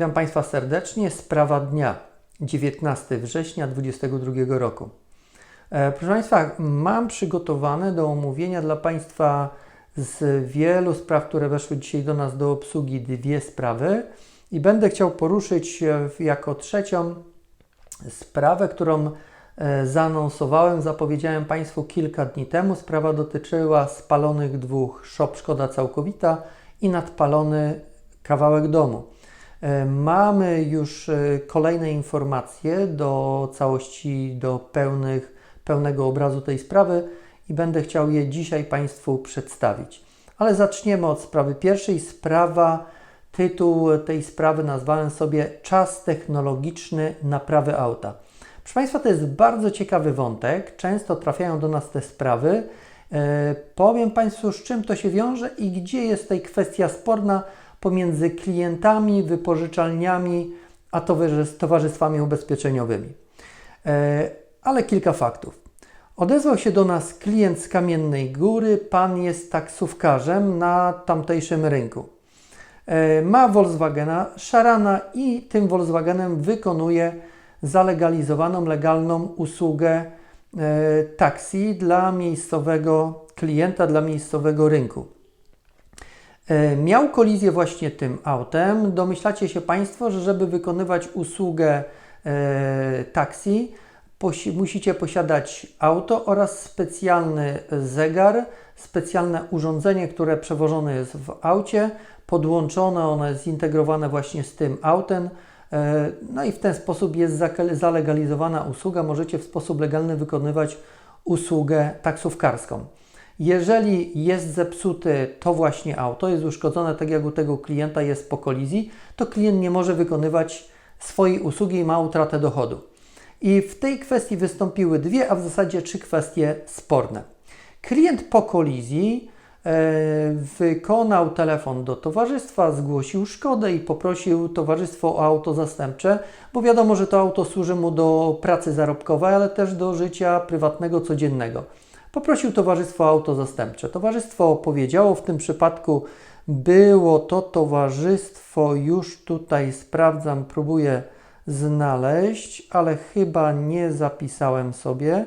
Witam Państwa serdecznie. Sprawa dnia 19 września 2022 roku. E, Proszę Państwa, mam przygotowane do omówienia dla Państwa z wielu spraw, które weszły dzisiaj do nas do obsługi, dwie sprawy i będę chciał poruszyć e, jako trzecią sprawę, którą e, zaanonsowałem, zapowiedziałem Państwu kilka dni temu. Sprawa dotyczyła spalonych dwóch szop Szkoda Całkowita i nadpalony kawałek domu. E, Mamy już e, kolejne informacje do całości, do pełnych, pełnego obrazu tej sprawy i będę chciał je dzisiaj Państwu przedstawić. Ale zaczniemy od sprawy pierwszej. Sprawa, tytuł tej sprawy nazwałem sobie Czas technologiczny naprawy auta. Proszę Państwa, to jest bardzo ciekawy wątek. Często trafiają do nas te sprawy. E, Powiem Państwu, z czym to się wiąże i gdzie jest tutaj kwestia sporna pomiędzy klientami, wypożyczalniami, a towarzys- towarzystwami ubezpieczeniowymi. E, Ale kilka faktów. Odezwał się do nas klient z Kamiennej Góry. Pan jest taksówkarzem na tamtejszym rynku. E, Ma Volkswagena Szarana i tym Volkswagenem wykonuje zalegalizowaną, legalną usługę e, taksi dla miejscowego klienta, dla miejscowego rynku. E, Miał kolizję właśnie tym autem. Domyślacie się Państwo, że żeby wykonywać usługę e, taksi, posi- musicie posiadać auto oraz specjalny zegar, specjalne urządzenie, które przewożone jest w aucie, podłączone, ono jest zintegrowane właśnie z tym autem. E, No i w ten sposób jest zalegalizowana usługa. Możecie w sposób legalny wykonywać usługę taksówkarską. Jeżeli jest zepsute to właśnie auto, jest uszkodzone tak jak u tego klienta jest po kolizji, to klient nie może wykonywać swojej usługi i ma utratę dochodu. I w tej kwestii wystąpiły dwie, a w zasadzie trzy kwestie sporne. Klient po kolizji e, wykonał telefon do towarzystwa, zgłosił szkodę i poprosił towarzystwo o auto zastępcze, bo wiadomo, że to auto służy mu do pracy zarobkowej, ale też do życia prywatnego, codziennego. Poprosił towarzystwo auto zastępcze. Towarzystwo powiedziało, w tym przypadku było to towarzystwo, już tutaj sprawdzam, próbuję znaleźć, ale chyba nie zapisałem sobie,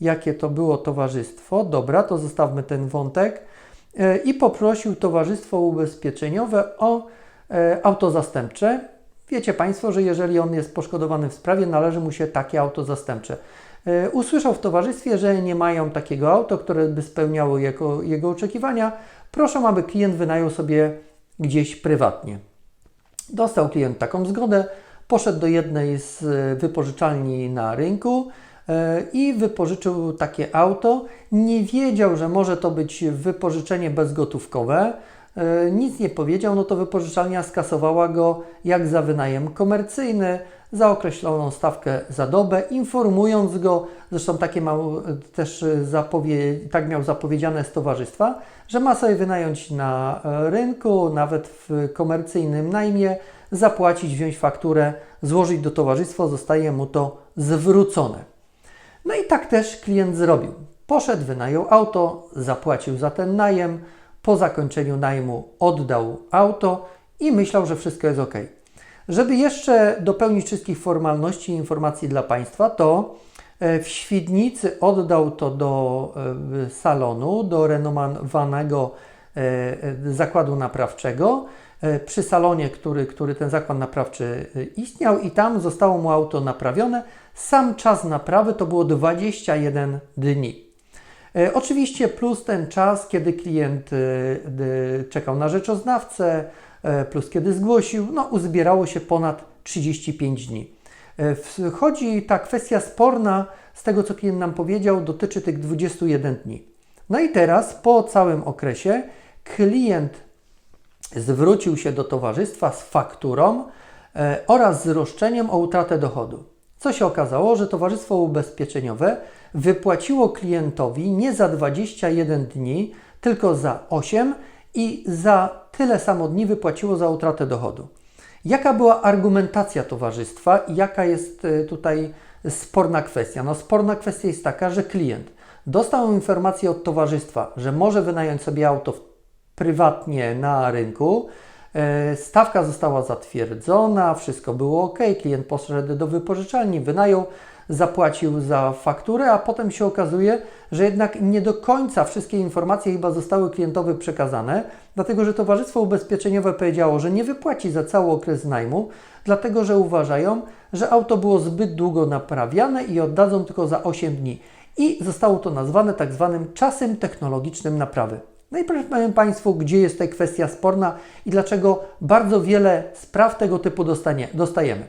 jakie to było towarzystwo. Dobra, to zostawmy ten wątek. E, I poprosił towarzystwo ubezpieczeniowe o e, auto zastępcze. Wiecie Państwo, że jeżeli on jest poszkodowany w sprawie, należy mu się takie auto zastępcze. E, Usłyszał w towarzystwie, że nie mają takiego auto, które by spełniało jego, jego oczekiwania. Proszą, aby klient wynajął sobie gdzieś prywatnie. Dostał klient taką zgodę, poszedł do jednej z e, wypożyczalni na rynku e, i wypożyczył takie auto. Nie wiedział, że może to być wypożyczenie bezgotówkowe. E, Nic nie powiedział, no to wypożyczalnia skasowała go jak za wynajem komercyjny za określoną stawkę za dobę, informując go, zresztą takie e, też e, zapowie, tak miał zapowiedziane z towarzystwa, że ma sobie wynająć na rynku, nawet w komercyjnym najmie, zapłacić, wziąć fakturę, złożyć do towarzystwa, zostaje mu to zwrócone. No i tak też klient zrobił. Poszedł, wynajął auto, zapłacił za ten najem, po zakończeniu najmu oddał auto i myślał, że wszystko jest ok. Żeby jeszcze dopełnić wszystkich formalności i informacji dla Państwa, to e, w Świdnicy oddał to do e, salonu, do renomowanego e, zakładu naprawczego. Przy salonie, który, który ten zakład naprawczy istniał, i tam zostało mu auto naprawione. Sam czas naprawy to było 21 dni. E, Oczywiście plus ten czas, kiedy klient e, czekał na rzeczoznawcę, e, plus kiedy zgłosił, no uzbierało się ponad 35 dni. Wchodzi ta kwestia sporna, z tego co klient nam powiedział, dotyczy tych 21 dni. No i teraz po całym okresie klient zwrócił się do towarzystwa z fakturą oraz z roszczeniem o utratę dochodu. Co się okazało, że towarzystwo ubezpieczeniowe wypłaciło klientowi nie za 21 dni, tylko za 8 i za tyle samo dni wypłaciło za utratę dochodu. Jaka była argumentacja towarzystwa i jaka jest e, tutaj sporna kwestia? No, sporna kwestia jest taka, że klient dostał informację od towarzystwa, że może wynająć sobie auto prywatnie na rynku, Stawka została zatwierdzona, wszystko było ok, klient poszedł do wypożyczalni, wynajął, zapłacił za fakturę, a potem się okazuje, że jednak nie do końca wszystkie informacje chyba zostały klientowi przekazane, dlatego że Towarzystwo Ubezpieczeniowe powiedziało, że nie wypłaci za cały okres najmu, dlatego że uważają, że auto było zbyt długo naprawiane i oddadzą tylko za 8 dni. I zostało to nazwane tak zwanym czasem technologicznym naprawy. No i powiem Państwu, gdzie jest ta kwestia sporna i dlaczego bardzo wiele spraw tego typu dostanie, dostajemy.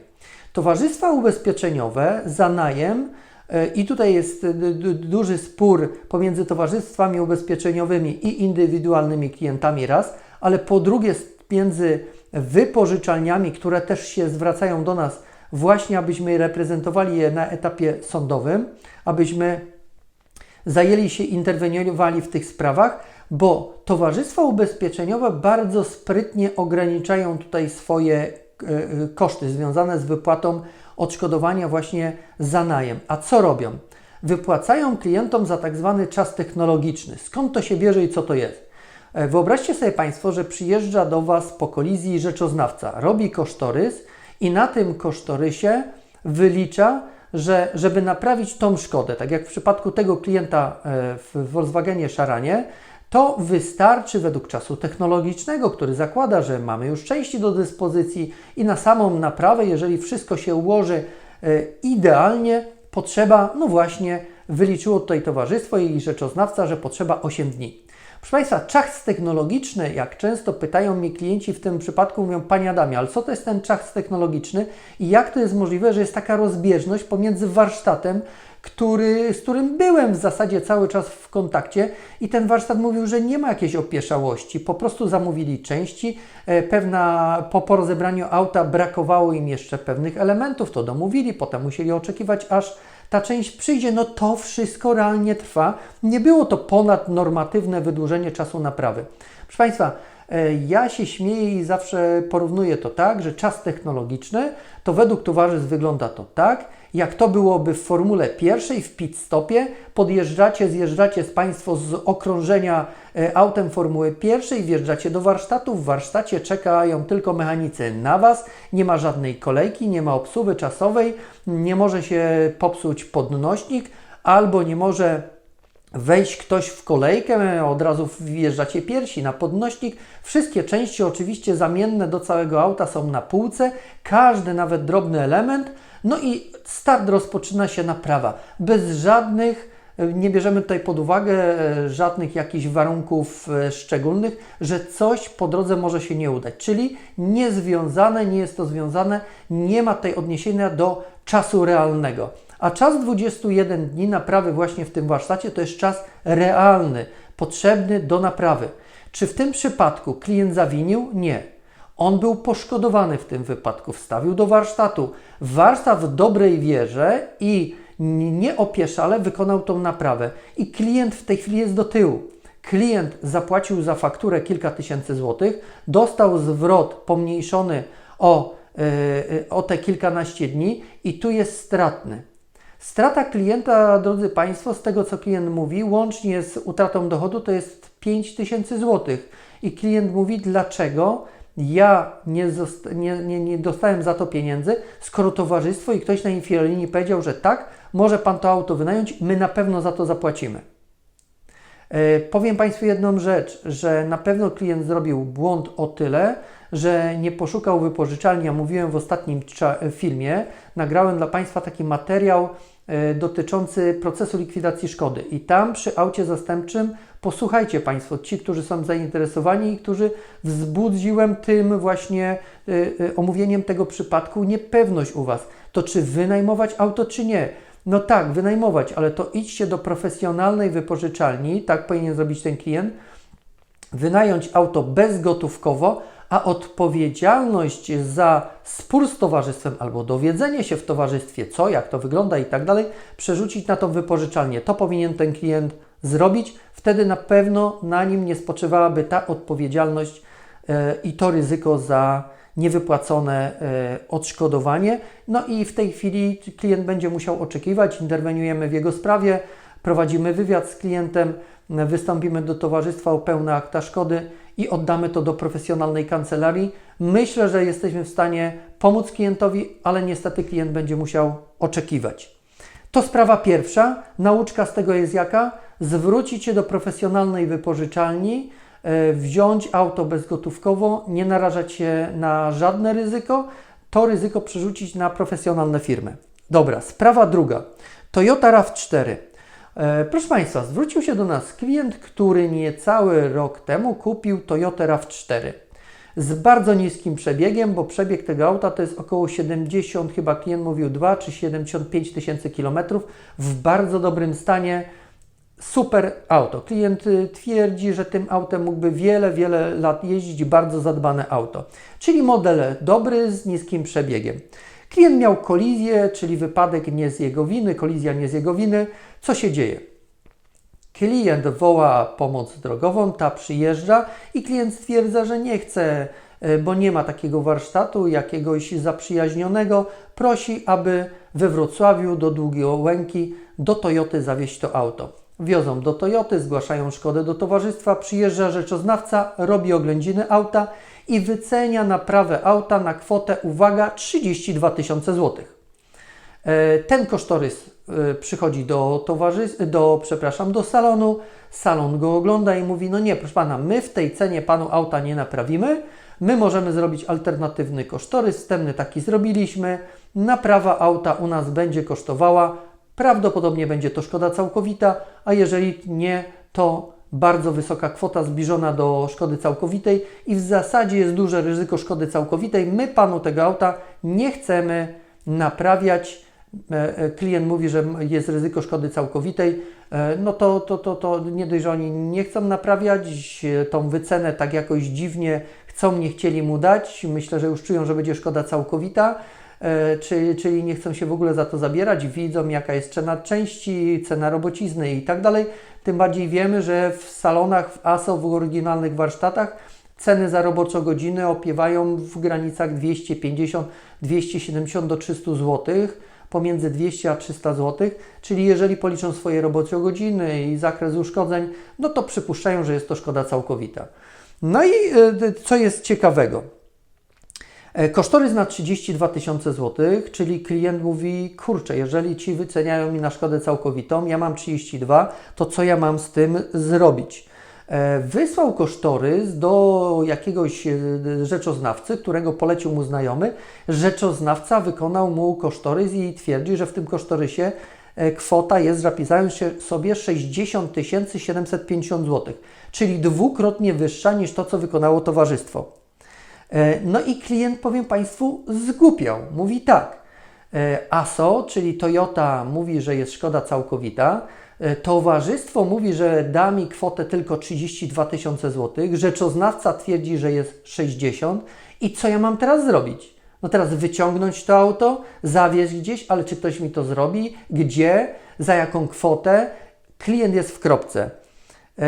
Towarzystwa ubezpieczeniowe za najem e, i tutaj jest d- duży spór pomiędzy towarzystwami ubezpieczeniowymi i indywidualnymi klientami raz, ale po drugie między wypożyczalniami, które też się zwracają do nas właśnie, abyśmy reprezentowali je na etapie sądowym, abyśmy zajęli się, interweniowali w tych sprawach, bo towarzystwa ubezpieczeniowe bardzo sprytnie ograniczają tutaj swoje e, e, koszty związane z wypłatą odszkodowania właśnie za najem. A co robią? Wypłacają klientom za tak zwany czas technologiczny. Skąd to się bierze i co to jest? E, Wyobraźcie sobie Państwo, że przyjeżdża do Was po kolizji rzeczoznawca, robi kosztorys i na tym kosztorysie wylicza, że żeby naprawić tą szkodę, tak jak w przypadku tego klienta w Volkswagenie Szaranie, to wystarczy według czasu technologicznego, który zakłada, że mamy już części do dyspozycji i na samą naprawę, jeżeli wszystko się ułoży e, idealnie, potrzeba, no właśnie, wyliczyło tutaj towarzystwo i rzeczoznawca, że potrzeba 8 dni. Proszę Państwa, czas technologiczny, jak często pytają mnie klienci w tym przypadku, mówią, Panie Adamie, ale co to jest ten czas technologiczny i jak to jest możliwe, że jest taka rozbieżność pomiędzy warsztatem, który, z którym byłem w zasadzie cały czas w kontakcie i ten warsztat mówił, że nie ma jakiejś opieszałości, po prostu zamówili części, e, pewna, po, po rozebraniu auta brakowało im jeszcze pewnych elementów, to domówili, potem musieli oczekiwać aż ta część przyjdzie, no to wszystko realnie trwa. Nie było to ponadnormatywne wydłużenie czasu naprawy. Proszę Państwa, e, ja się śmieję i zawsze porównuję to tak, że czas technologiczny to według towarzystw wygląda to tak, jak to byłoby w formule pierwszej, w pit stopie, podjeżdżacie, zjeżdżacie z Państwo z okrążenia e, autem formuły pierwszej, wjeżdżacie do warsztatu, w warsztacie czekają tylko mechanicy na Was, nie ma żadnej kolejki, nie ma obsługi czasowej, nie może się popsuć podnośnik, albo nie może wejść ktoś w kolejkę, od razu wjeżdżacie piersi na podnośnik. Wszystkie części, oczywiście zamienne do całego auta, są na półce, każdy, nawet drobny element. No i start rozpoczyna się naprawa. Bez żadnych, nie bierzemy tutaj pod uwagę e, żadnych jakichś warunków e, szczególnych, że coś po drodze może się nie udać. Czyli niezwiązane, nie jest to związane, nie ma tutaj odniesienia do czasu realnego. A czas 21 dni naprawy właśnie w tym warsztacie to jest czas realny, potrzebny do naprawy. Czy w tym przypadku klient zawinił? Nie. On był poszkodowany w tym wypadku, wstawił do warsztatu. Warsztat w dobrej wierze i nieopieszale wykonał tą naprawę. I klient w tej chwili jest do tyłu. Klient zapłacił za fakturę kilka tysięcy złotych, dostał zwrot pomniejszony o, yy, o te kilkanaście dni i tu jest stratny. Strata klienta, drodzy Państwo, z tego co klient mówi, łącznie z utratą dochodu to jest 5 tysięcy złotych. I klient mówi, dlaczego ja nie, nie, nie, nie, dostałem za to pieniędzy, skoro towarzystwo i ktoś na infolinii powiedział, że tak, może Pan to auto wynająć, my na pewno za to zapłacimy. E, powiem Państwu jedną rzecz, że na pewno klient zrobił błąd o tyle, że nie poszukał wypożyczalni. Ja mówiłem w ostatnim filmie, nagrałem dla Państwa taki materiał e, dotyczący procesu likwidacji szkody. I tam przy aucie zastępczym, posłuchajcie Państwo, ci, którzy są zainteresowani i którzy wzbudziłem tym właśnie e, e, omówieniem tego przypadku niepewność u Was. To czy wynajmować auto, czy nie? No tak, wynajmować, ale to idźcie do profesjonalnej wypożyczalni, tak powinien zrobić ten klient, wynająć auto bezgotówkowo, a odpowiedzialność za spór z towarzystwem albo dowiedzenie się w towarzystwie, co, jak to wygląda i tak dalej, przerzucić na tą wypożyczalnię. To powinien ten klient zrobić. Wtedy na pewno na nim nie spoczywałaby ta odpowiedzialność e, i to ryzyko za niewypłacone e, odszkodowanie. No i w tej chwili klient będzie musiał oczekiwać, interweniujemy w jego sprawie, prowadzimy wywiad z klientem, wystąpimy do towarzystwa o pełne akta szkody i oddamy to do profesjonalnej kancelarii. Myślę, że jesteśmy w stanie pomóc klientowi, ale niestety klient będzie musiał oczekiwać. To sprawa pierwsza. Nauczka z tego jest jaka? Zwrócić się do profesjonalnej wypożyczalni, e, wziąć auto bezgotówkowo, nie narażać się na żadne ryzyko, to ryzyko przerzucić na profesjonalne firmy. Dobra, sprawa druga. Toyota RAV4. E, Proszę Państwa, zwrócił się do nas klient, który niecały rok temu kupił Toyota RAV4 z bardzo niskim przebiegiem, bo przebieg tego auta to jest około 70, chyba klient mówił 2 czy 75 tysięcy kilometrów w bardzo dobrym stanie. Super auto. Klient y, twierdzi, że tym autem mógłby wiele, wiele lat jeździć, bardzo zadbane auto. Czyli model dobry z niskim przebiegiem. Klient miał kolizję, czyli wypadek nie z jego winy, kolizja nie z jego winy. Co się dzieje? Klient woła pomoc drogową, ta przyjeżdża i klient stwierdza, że nie chce, e, bo nie ma takiego warsztatu, jakiegoś zaprzyjaźnionego. Prosi, aby we Wrocławiu do Długiej Łęki do Toyoty zawieźć to auto. Wiozą do Toyoty, zgłaszają szkodę do towarzystwa, przyjeżdża rzeczoznawca, robi oględziny auta i wycenia naprawę auta na kwotę, uwaga, 32 tysiące złotych. E, Ten kosztorys e, przychodzi do towarzystwa, do, przepraszam, do salonu, salon go ogląda i mówi, no nie, proszę Pana, my w tej cenie Panu auta nie naprawimy, my możemy zrobić alternatywny kosztorys, wstępny taki zrobiliśmy, naprawa auta u nas będzie kosztowała, prawdopodobnie będzie to szkoda całkowita, a jeżeli nie, to bardzo wysoka kwota zbliżona do szkody całkowitej i w zasadzie jest duże ryzyko szkody całkowitej. My Panu tego auta nie chcemy naprawiać. E, e, Klient mówi, że jest ryzyko szkody całkowitej, e, no to, to, to, to nie dość, że oni nie chcą naprawiać, tą wycenę tak jakoś dziwnie chcą, nie chcieli mu dać. Myślę, że już czują, że będzie szkoda całkowita, czyli, czyli nie chcą się w ogóle za to zabierać, widzą jaka jest cena części, cena robocizny i tak dalej. Tym bardziej wiemy, że w salonach, w ASO, w oryginalnych warsztatach ceny za roboczo-godziny opiewają w granicach 250, 270 do 300 zł, pomiędzy 200 a 300 zł, czyli jeżeli policzą swoje robocio-godziny i zakres uszkodzeń, no to przypuszczają, że jest to szkoda całkowita. No i e, co jest ciekawego? E, Kosztorys na 32 tysiące złotych, czyli klient mówi, kurczę, jeżeli ci wyceniają mi na szkodę całkowitą, ja mam 32, to co ja mam z tym zrobić? E, Wysłał kosztorys do jakiegoś e, rzeczoznawcy, którego polecił mu znajomy. Rzeczoznawca wykonał mu kosztorys i twierdzi, że w tym kosztorysie e, kwota jest, zapisałem sobie, 60 750 zł, czyli dwukrotnie wyższa niż to, co wykonało towarzystwo. No i klient, powiem Państwu, zgłupiał. Mówi tak. ASO, czyli Toyota, mówi, że jest szkoda całkowita. E, Towarzystwo mówi, że da mi kwotę tylko 32 tysiące złotych. Rzeczoznawca twierdzi, że jest 60. I co ja mam teraz zrobić? No teraz wyciągnąć to auto, zawieźć gdzieś, ale czy ktoś mi to zrobi? Gdzie? Za jaką kwotę? Klient jest w kropce. E,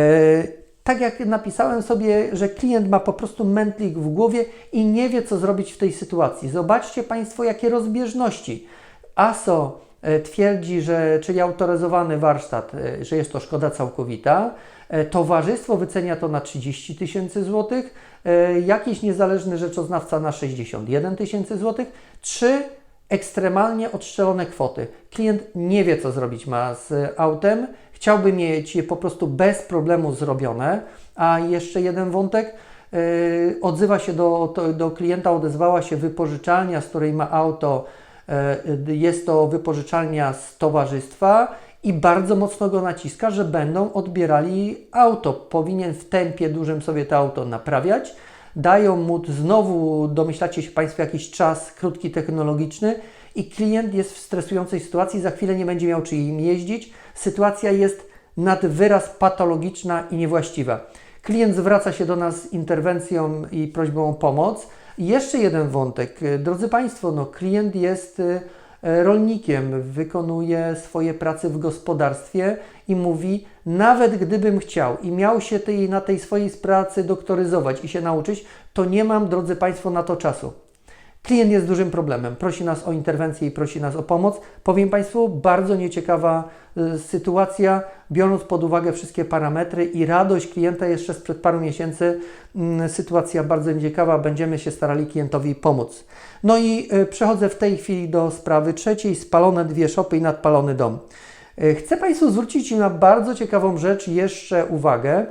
tak jak napisałem sobie, że klient ma po prostu mętlik w głowie i nie wie, co zrobić w tej sytuacji. Zobaczcie Państwo, jakie rozbieżności. ASO twierdzi, że, czyli autoryzowany warsztat, e, że jest to szkoda całkowita. E, Towarzystwo wycenia to na 30 tysięcy złotych, e, jakiś niezależny rzeczoznawca na 61 tysięcy złotych. Trzy ekstremalnie odstrzelone kwoty. Klient nie wie, co zrobić ma z autem, chciałby mieć je po prostu bez problemu zrobione. A jeszcze jeden wątek. Odzywa się do, do klienta, odezwała się wypożyczalnia, z której ma auto. Yy, jest to wypożyczalnia z towarzystwa i bardzo mocno go naciska, że będą odbierali auto. Powinien w tempie dużym sobie to auto naprawiać. Dają mu znowu, domyślacie się Państwo, jakiś czas krótki technologiczny i klient jest w stresującej sytuacji, za chwilę nie będzie miał czy im jeździć. Sytuacja jest nad wyraz patologiczna i niewłaściwa. Klient zwraca się do nas z interwencją i prośbą o pomoc. I jeszcze jeden wątek. Drodzy Państwo, no, klient jest y, rolnikiem, wykonuje swoje prace w gospodarstwie i mówi, nawet gdybym chciał i miał się tej, na tej swojej pracy doktoryzować i się nauczyć, to nie mam, drodzy Państwo, na to czasu. Klient jest dużym problemem, prosi nas o interwencję i prosi nas o pomoc. Powiem Państwu, bardzo nieciekawa y, sytuacja, biorąc pod uwagę wszystkie parametry i radość klienta jeszcze sprzed paru miesięcy. Mm, sytuacja bardzo nieciekawa, będziemy się starali klientowi pomóc. No i y, przechodzę w tej chwili do sprawy trzeciej, spalone dwie szopy i nadpalony dom. Y, Chcę Państwu zwrócić na bardzo ciekawą rzecz jeszcze uwagę.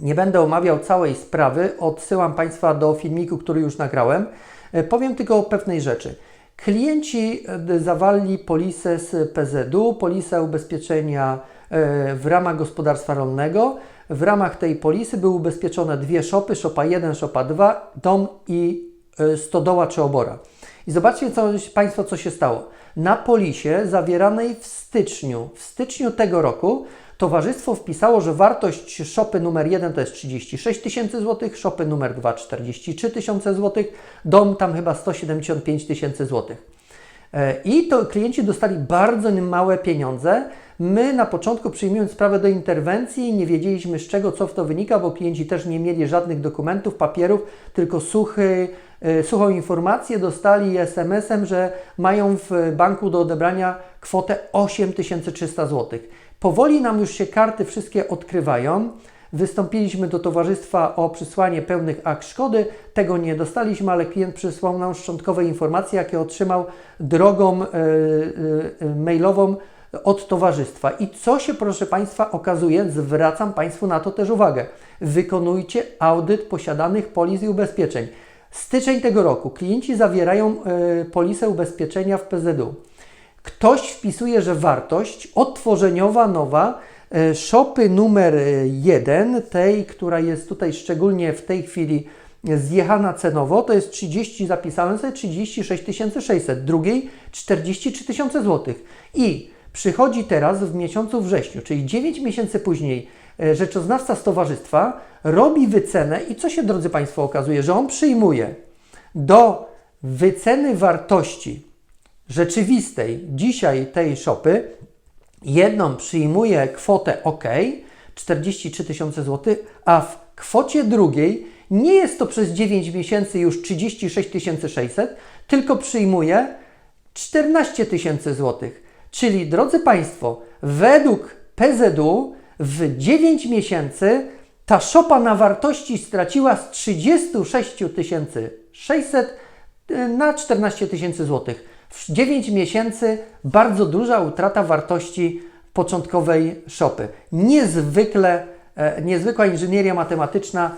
Nie będę omawiał całej sprawy, odsyłam Państwa do filmiku, który już nagrałem. E, Powiem tylko o pewnej rzeczy. Klienci e, zawali polisę z PZU, polisę ubezpieczenia e, w ramach gospodarstwa rolnego. W ramach tej polisy były ubezpieczone dwie szopy, szopa 1, szopa 2, dom i stodoła czy obora. I zobaczcie co, Państwo, co się stało. Na polisie zawieranej w styczniu, w styczniu tego roku towarzystwo wpisało, że wartość szopy numer 1 to jest 36 tysięcy złotych, szopy numer 2 43 tysiące złotych, dom tam chyba 175 tysięcy złotych. E, I to klienci dostali bardzo małe pieniądze. My na początku przyjmując sprawę do interwencji nie wiedzieliśmy z czego, co w to wynika, bo klienci też nie mieli żadnych dokumentów, papierów, tylko suchy, e, suchą informację dostali SMS-em, że mają w banku do odebrania kwotę 8300 zł. Powoli nam już się karty wszystkie odkrywają. Wystąpiliśmy do towarzystwa o przysłanie pełnych akt szkody. Tego nie dostaliśmy, ale klient przysłał nam szczątkowe informacje, jakie otrzymał drogą e, e, mailową od towarzystwa. I co się, proszę Państwa, okazuje, zwracam Państwu na to też uwagę. Wykonujcie audyt posiadanych polis i ubezpieczeń. Styczeń tego roku klienci zawierają e, polisę ubezpieczenia w PZU. Ktoś wpisuje, że wartość odtworzeniowa nowa e, szopy numer 1, tej, która jest tutaj szczególnie w tej chwili zjechana cenowo, to jest 30, zapisałem sobie 36 600, drugiej 43 tysiące złotych. I przychodzi teraz w miesiącu wrześniu, czyli 9 miesięcy później, e, rzeczoznawca z towarzystwa robi wycenę i co się, drodzy Państwo, okazuje, że on przyjmuje do wyceny wartości rzeczywistej dzisiaj tej szopy, jedną przyjmuje kwotę OK, 43 tysiące złotych, a w kwocie drugiej nie jest to przez 9 miesięcy już 36 600, tylko przyjmuje 14 tysięcy złotych. Czyli, drodzy Państwo, według PZU w 9 miesięcy ta szopa na wartości straciła z 36 600 na 14 tysięcy złotych. W 9 miesięcy bardzo duża utrata wartości początkowej szopy. Niezwykle, e, niezwykła inżynieria matematyczna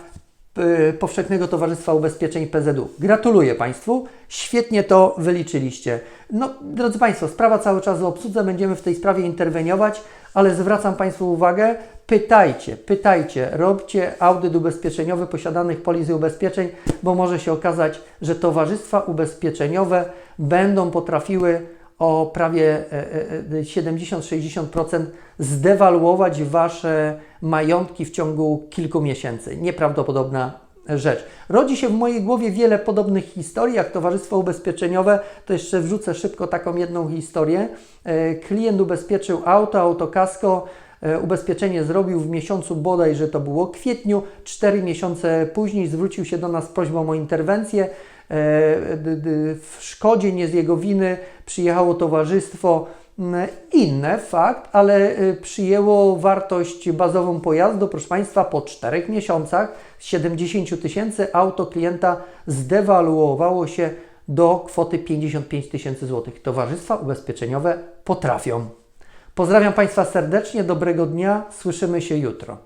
Powszechnego Towarzystwa Ubezpieczeń PZU. Gratuluję Państwu, świetnie to wyliczyliście. No, drodzy Państwo, sprawa cały czas w obsłudze, będziemy w tej sprawie interweniować, ale zwracam Państwu uwagę, pytajcie, pytajcie, róbcie audyt ubezpieczeniowy posiadanych polis i ubezpieczeń, bo może się okazać, że towarzystwa ubezpieczeniowe będą potrafiły o prawie e, e, 70-60% zdewaluować Wasze majątki w ciągu kilku miesięcy. Nieprawdopodobna rzecz. Rodzi się w mojej głowie wiele podobnych historii, jak towarzystwo ubezpieczeniowe. To jeszcze wrzucę szybko taką jedną historię. E, Klient ubezpieczył auto, autokasko, e, ubezpieczenie zrobił w miesiącu bodaj, że to było kwietniu. Cztery miesiące później zwrócił się do nas z prośbą o interwencję. E, W szkodzie, nie z jego winy, przyjechało towarzystwo Mm, inne, fakt, ale y, przyjęło wartość bazową pojazdu, proszę Państwa, po 4 miesiącach z 70 tysięcy auto klienta zdewaluowało się do kwoty 55 tysięcy złotych. Towarzystwa ubezpieczeniowe potrafią. Pozdrawiam Państwa serdecznie, dobrego dnia, słyszymy się jutro.